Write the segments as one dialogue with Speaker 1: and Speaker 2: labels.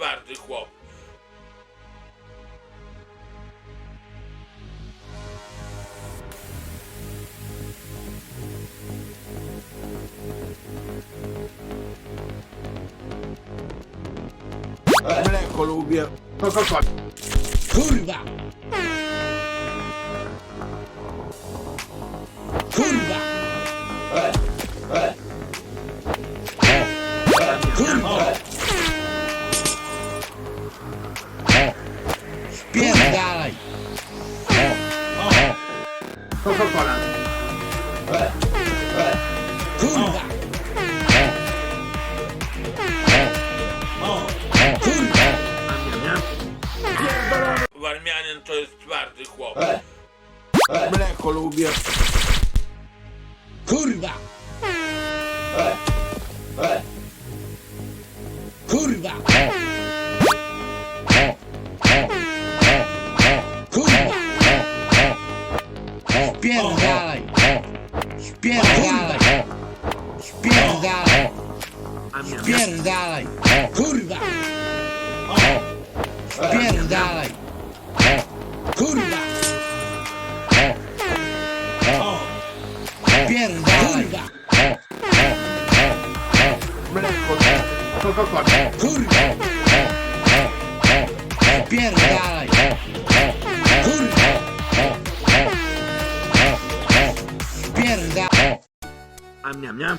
Speaker 1: twardy chłop.
Speaker 2: Mleko lubię.
Speaker 3: Kurwa! Kurwa! Kurwa! Spierdalaj!
Speaker 2: Coca-Cola.
Speaker 3: Kurwa! Kurwa!
Speaker 1: Warmianin to jest twardy chłop.
Speaker 2: Mleko lubię.
Speaker 3: Kurwa! Kurwa! Kurwa! Spierdalaj! Spierdalaj! Spierdalaj! Kurwa! Spierdalaj! Kurwa! Spierdalaj!
Speaker 2: Coca-Cola.
Speaker 3: Kurwa! Spierdalaj!
Speaker 2: Am, niam, niam.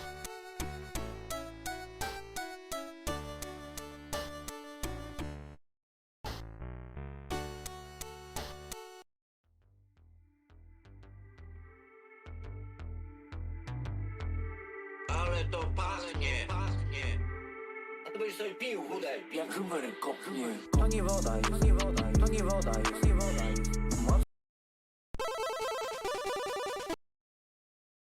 Speaker 4: Ale to pachnie, pachnie. A to byś sobie pił, chudej.
Speaker 5: Jak numerek kopnie To nie woda jest, to nie woda jest, to nie woda jest